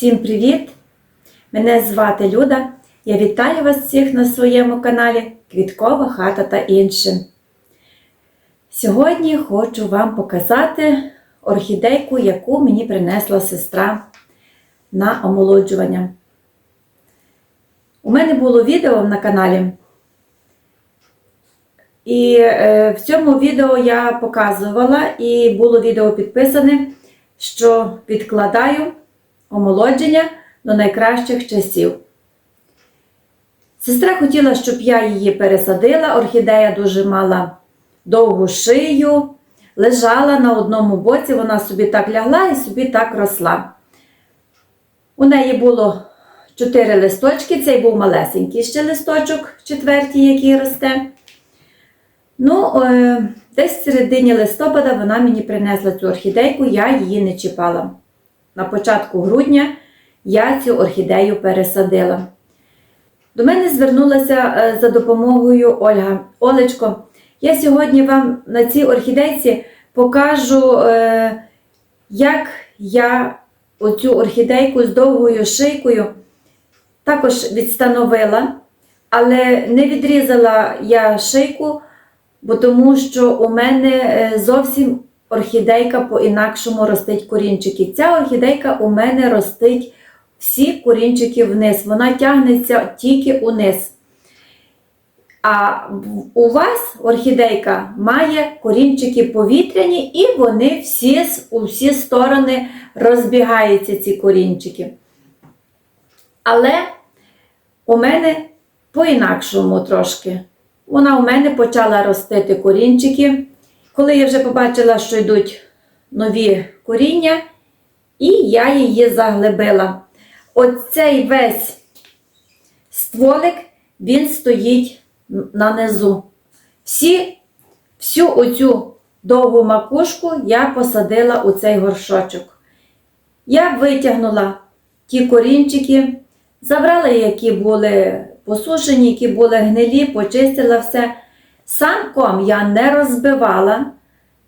Всім привіт! Мене звати Люда. Я вітаю вас всіх на своєму каналі Квіткова хата та інше. Сьогодні хочу вам показати орхідейку, яку мені принесла сестра на омолоджування. У мене було відео на каналі. І е, в цьому відео я показувала, і було відео підписане, що відкладаю омолодження до найкращих часів. Сестра хотіла, щоб я її пересадила. Орхідея дуже мала довгу шию, лежала на одному боці, вона собі так лягла і собі так росла. У неї було чотири листочки, цей був малесенький ще листочок, четвертій, який росте. Ну, е, десь в середині листопада вона мені принесла цю орхідейку, я її не чіпала. На початку грудня я цю орхідею пересадила. До мене звернулася е, за допомогою Ольга. Олечко, я сьогодні вам на цій орхідейці покажу, е, як я оцю орхідейку з довгою шийкою також відстановила, але не відрізала я шийку, бо тому що у мене е, зовсім орхідейка по-інакшому ростить корінчики. Ця орхідейка у мене ростить всі корінчики вниз. Вона тягнеться тільки униз. А у вас орхідейка має корінчики повітряні, і вони всі у всі сторони розбігаються, ці корінчики. Але у мене по-інакшому трошки. Вона у мене почала ростити корінчики. Коли я вже побачила, що йдуть нові коріння, і я її заглибила. Оцей весь стволик, він стоїть на низу. Всі, Всю оцю довгу макушку я посадила у цей горшочок. Я витягнула ті корінчики, забрала, які були посушені, які були гнилі, почистила все. Сам ком я не розбивала,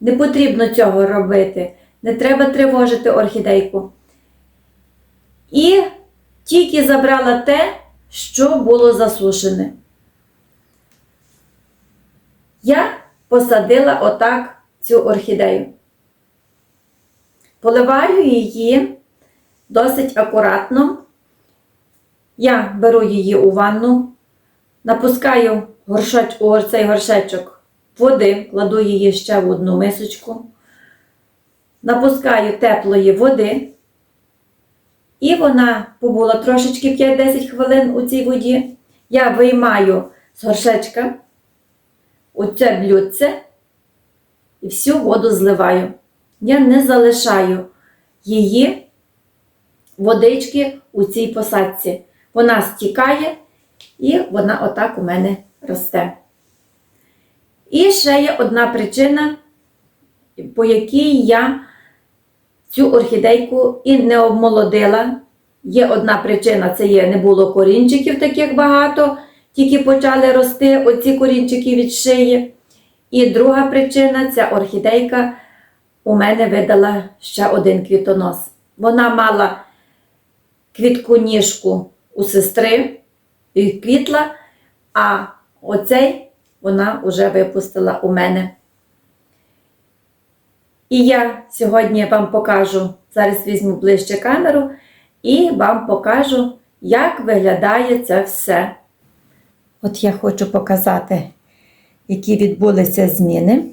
не потрібно цього робити. Не треба тривожити орхідейку. І тільки забрала те, що було засушене. Я посадила отак цю орхідею. Поливаю її досить акуратно. Я беру її у ванну, напускаю горшоч, у цей горшечок води, кладу її ще в одну мисочку, напускаю теплої води, і вона побула трошечки 5-10 хвилин у цій воді. Я виймаю з горшечка оце блюдце і всю воду зливаю. Я не залишаю її водички у цій посадці. Вона стікає і вона отак у мене росте. І ще є одна причина, по якій я цю орхідейку і не обмолодила. Є одна причина, це є не було корінчиків таких багато, тільки почали рости оці корінчики від шиї. І друга причина ця орхідейка у мене видала ще один квітонос. Вона мала квітку ніжку у сестри і квітла, а оцей вона вже випустила у мене. І я сьогодні вам покажу, зараз візьму ближче камеру і вам покажу, як виглядає це все. От я хочу показати, які відбулися зміни.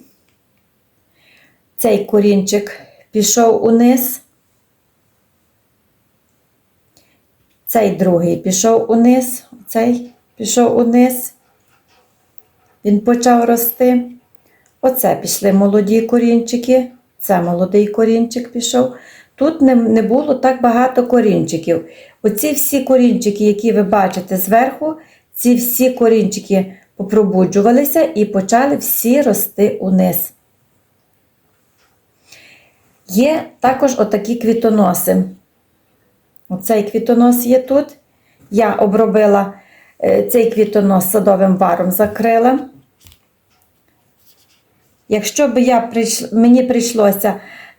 Цей корінчик пішов униз. Цей другий пішов униз, цей пішов униз. Він почав рости. Оце пішли молоді корінчики. Це молодий корінчик пішов. Тут не, не було так багато корінчиків. Оці всі корінчики, які ви бачите зверху, ці всі корінчики попробуджувалися і почали всі рости униз. Є також отакі квітоноси. Оцей квітонос є тут. Я обробила е, цей квітонос садовим варом закрила. Якщо б я прийш... мені прийшлося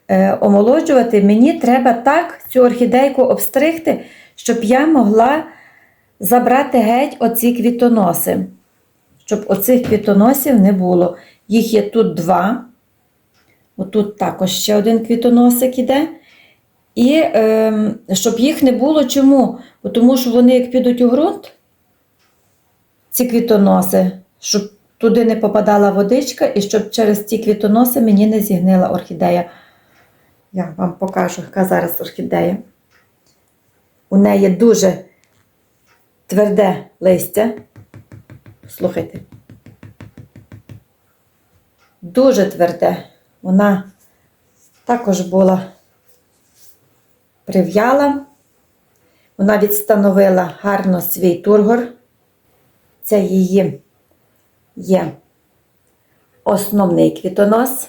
е, омолоджувати, мені треба так цю орхідейку обстригти, щоб я могла забрати геть оці квітоноси. Щоб оцих квітоносів не було. Їх є тут два. Отут також ще один квітоносик іде. І е, щоб їх не було чому? Бо Тому що вони, як підуть у ґрунт, ці квітоноси, щоб туди не попадала водичка, і щоб через ці квітоноси мені не зігнила орхідея. Я вам покажу, яка зараз орхідея. У неї дуже тверде листя. Слухайте. Дуже тверде. Вона також була прив'яла. Вона відстановила гарно свій тургор. Це її є основний квітонос.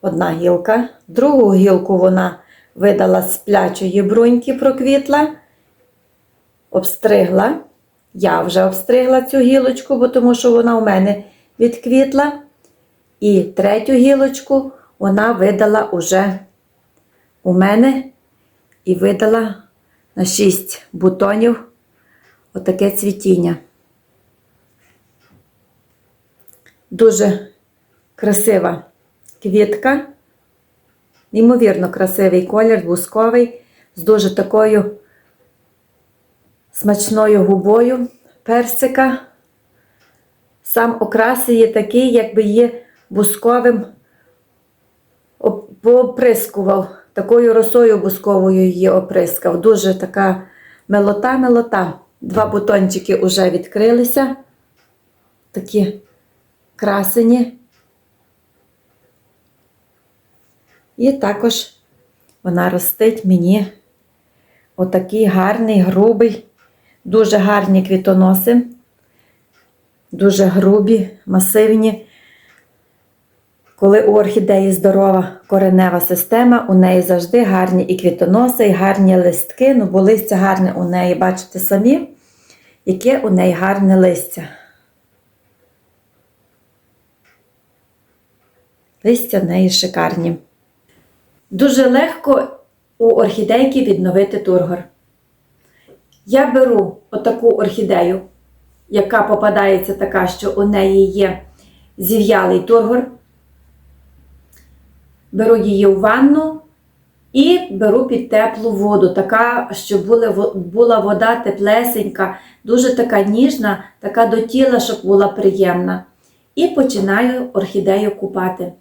Одна гілка. Другу гілку вона видала з плячої бруньки, проквітла, обстригла. Я вже обстригла цю гілочку, бо тому що вона у мене відквітла. І третю гілочку вона видала уже у мене і видала на 6 бутонів отаке цвітіння. Дуже красива квітка, неймовірно красивий колір, бусковий, з дуже такою смачною губою персика. Сам окрас є такий, якби є бусковим, оп- пооприскував, такою росою бусковою її оприскав. Дуже така милота-милота. Два бутончики вже відкрилися. Такі красені. І також вона ростить мені отакий гарний, грубий, дуже гарні квітоноси, дуже грубі, масивні. Коли у орхідеї здорова коренева система, у неї завжди гарні і квітоноси, і гарні листки. Ну, бо листя гарне у неї, бачите самі, яке у неї гарне листя. Листя в неї шикарні. Дуже легко у орхідейки відновити тургор. Я беру отаку орхідею, яка попадається така, що у неї є зів'ялий тургор. Беру її у ванну і беру під теплу воду, така, щоб була вода теплесенька, дуже така ніжна, така до тіла, щоб була приємна. І починаю орхідею купати.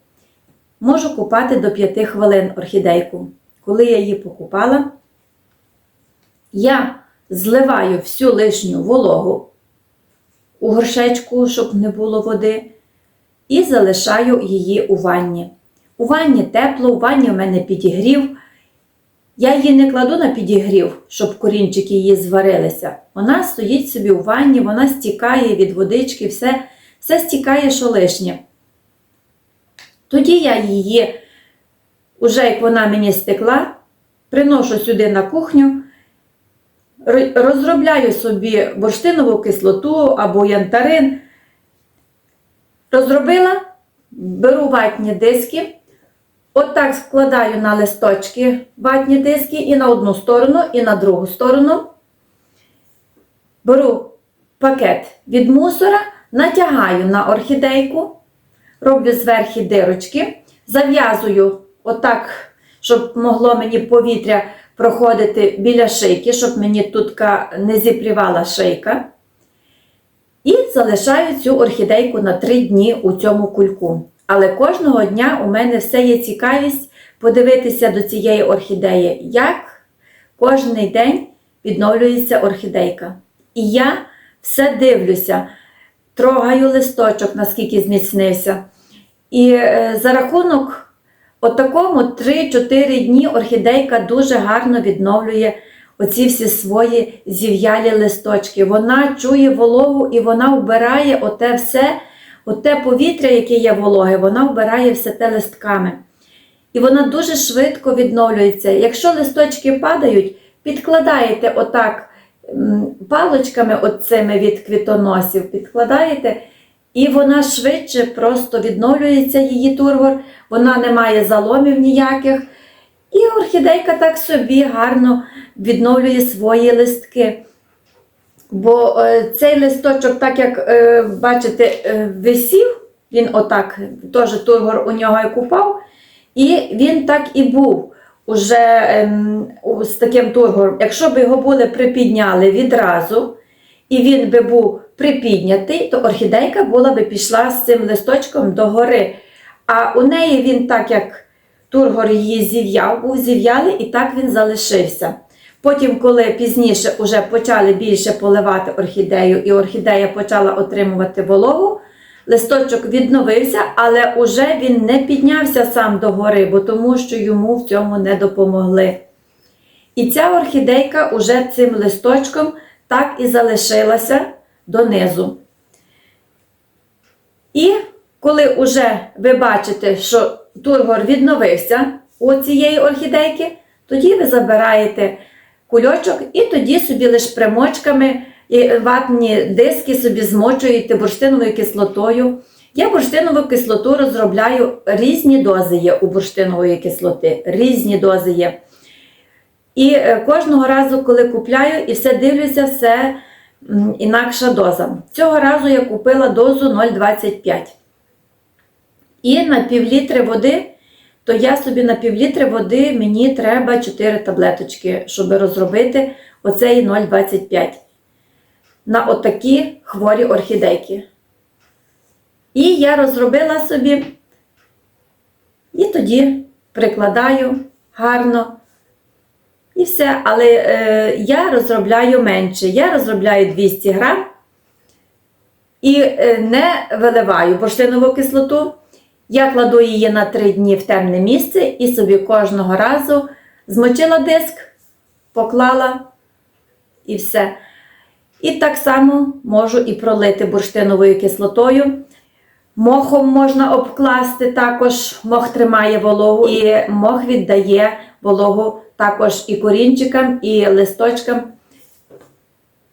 Можу купати до 5 хвилин орхідейку. Коли я її покупала, я зливаю всю лишню вологу у горшечку, щоб не було води, і залишаю її у ванні. У ванні тепло, у ванні в мене підігрів. Я її не кладу на підігрів, щоб корінчики її зварилися. Вона стоїть собі у ванні, вона стікає від водички, все, все стікає, що лишнє. Тоді я її, уже як вона мені стекла, приношу сюди на кухню, розробляю собі бурштинову кислоту або янтарин. Розробила, беру ватні диски, отак складаю на листочки ватні диски і на одну сторону, і на другу сторону. Беру пакет від мусора, натягаю на орхідейку, роблю зверху дирочки, зав'язую отак, щоб могло мені повітря проходити біля шийки, щоб мені тут не зіпрівала шийка. І залишаю цю орхідейку на 3 дні у цьому кульку. Але кожного дня у мене все є цікавість подивитися до цієї орхідеї, як кожний день відновлюється орхідейка. І я все дивлюся, трогаю листочок, наскільки зміцнився. І е, за рахунок отакому 3-4 дні орхідейка дуже гарно відновлює оці всі свої зів'ялі листочки. Вона чує вологу і вона вбирає оте все, оте повітря, яке є вологе, вона вбирає все те листками. І вона дуже швидко відновлюється. Якщо листочки падають, підкладаєте отак палочками оцими від квітоносів, підкладаєте, і вона швидше просто відновлюється її тургор, вона не має заломів ніяких. І орхідейка так собі гарно відновлює свої листки. Бо е, цей листочок, так як е, бачите, е, висів, він отак, теж тургор у нього як упав, і він так і був уже ем, з таким тургором. Якщо б його були припідняли відразу, і він би був припіднятий, то орхідейка була би пішла з цим листочком догори. А у неї він так як тургор її зів'яв, був зів'ялий, і так він залишився. Потім, коли пізніше вже почали більше поливати орхідею, і орхідея почала отримувати вологу, листочок відновився, але уже він не піднявся сам догори, бо тому що йому в цьому не допомогли. І ця орхідейка уже цим листочком так і залишилася донизу. І коли вже ви бачите, що тургор відновився у цієї орхідейки, тоді ви забираєте кульочок і тоді собі лише примочками і ватні диски собі змочуєте бурштиновою кислотою. Я бурштинову кислоту розробляю різні дози є у бурштинової кислоти, різні дози є. І е, кожного разу, коли купляю, і все дивлюся, все інакша доза. Цього разу я купила дозу 0,25. І на півлітри води, то я собі на півлітри води мені треба 4 таблеточки, щоб розробити оцей 0,25 на отакі хворі орхідейки. І я розробила собі, і тоді прикладаю гарно. І все. Але е, я розробляю менше. Я розробляю 200 грам і е, не виливаю бурштинову кислоту. Я кладу її на 3 дні в темне місце і собі кожного разу змочила диск, поклала і все. І так само можу і пролити бурштиновою кислотою. Мохом можна обкласти також, мох тримає вологу, і мох віддає вологу також і корінчикам, і листочкам.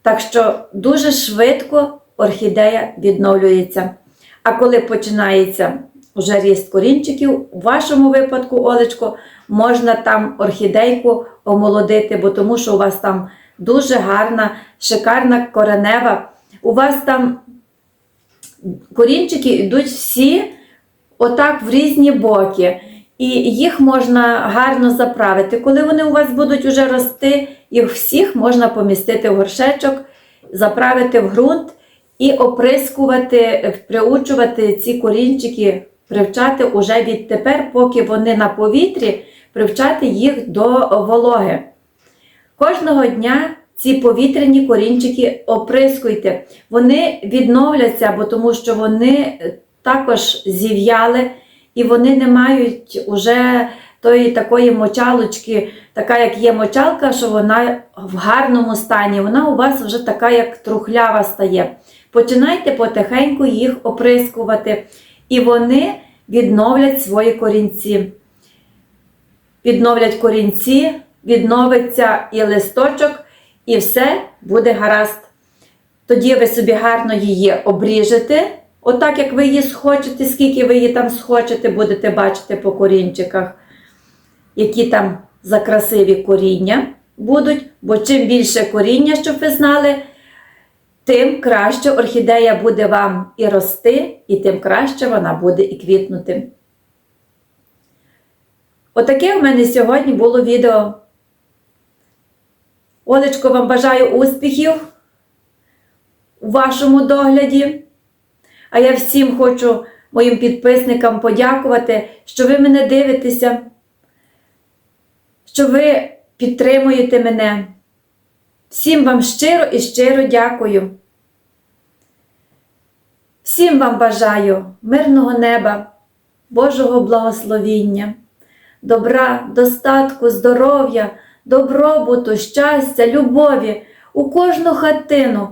Так що дуже швидко орхідея відновлюється. А коли починається вже ріст корінчиків, у вашому випадку, Олечко, можна там орхідейку омолодити, бо тому що у вас там дуже гарна, шикарна коренева. У вас там корінчики йдуть всі отак в різні боки. І їх можна гарно заправити. Коли вони у вас будуть уже рости, їх всіх можна помістити в горшечок, заправити в ґрунт і оприскувати, приучувати ці корінчики, привчати уже відтепер, поки вони на повітрі, привчати їх до вологи. Кожного дня ці повітряні корінчики оприскуйте. Вони відновляться, бо тому що вони також зів'яли і вони не мають уже тої такої мочалочки, така як є мочалка, що вона в гарному стані. Вона у вас вже така, як трухлява стає. Починайте потихеньку їх оприскувати, і вони відновлять свої корінці. Відновлять корінці, відновиться і листочок, і все буде гаразд. Тоді ви собі гарно її обріжете. Отак, як ви її схочете, скільки ви її там схочете, будете бачити по корінчиках, які там за красиві коріння будуть. Бо чим більше коріння, щоб ви знали, тим краще орхідея буде вам і рости, і тим краще вона буде і квітнути. Отаке в мене сьогодні було відео. Олечко, вам бажаю успіхів у вашому догляді. А я всім хочу моїм підписникам подякувати, що ви мене дивитеся, що ви підтримуєте мене. Всім вам щиро і щиро дякую. Всім вам бажаю мирного неба, Божого благословіння, добра, достатку, здоров'я, добробуту, щастя, любові у кожну хатину.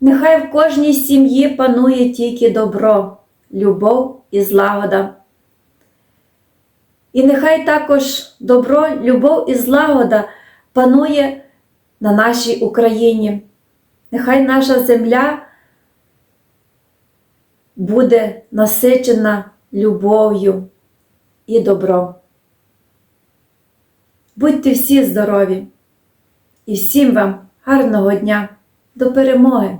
Нехай в кожній сім'ї панує тільки добро, любов і злагода. І нехай також добро, любов і злагода панує на нашій Україні. Нехай наша земля буде насичена любов'ю і добром. Будьте всі здорові і всім вам гарного дня до перемоги!